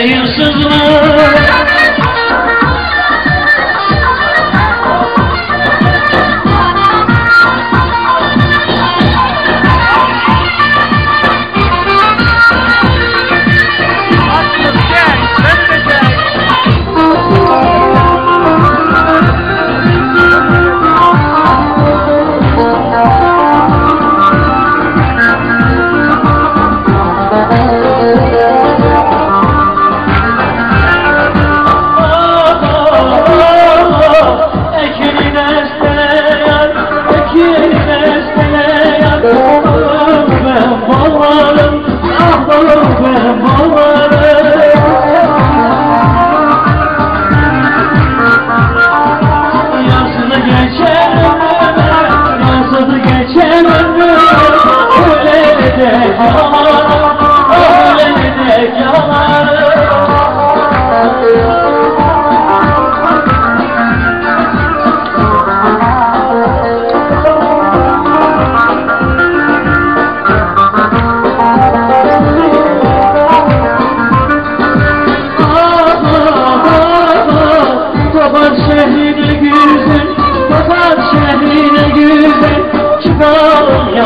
hayırsızlığı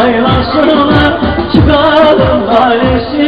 yaylasına, çıkalım valesine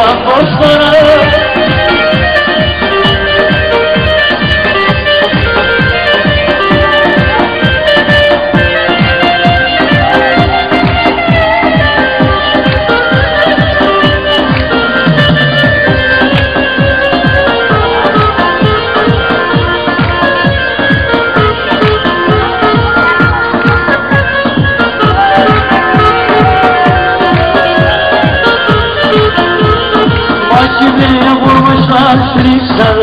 Bak dostlara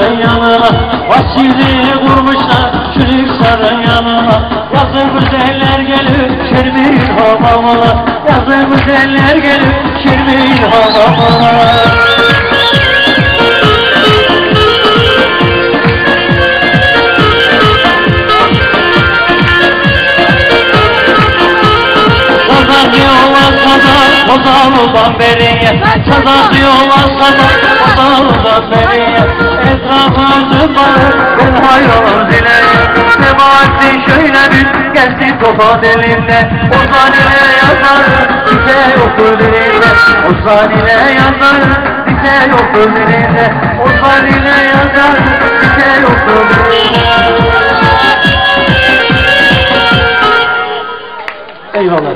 sarın yanına Vakili kurmuşlar şirik sarın yanına. Yazın güzeller gelir şirmin hamamına Yazın güzeller gelir şirmin hamamına Sazan diyorlar sazan, Ozanlı'dan beriye Sazan diyorlar sazan, Ozanlı'dan beriye Etrafı barı, ben hayran dileyim Semahattin şöyle bir gelsin topa dilinde Ozan ile yazar, bize yoktur dilinde. Ozan ile yazar, bize yoktur dilinde. Ozan ile yazar, bize yoktur dilinde. Eyvallah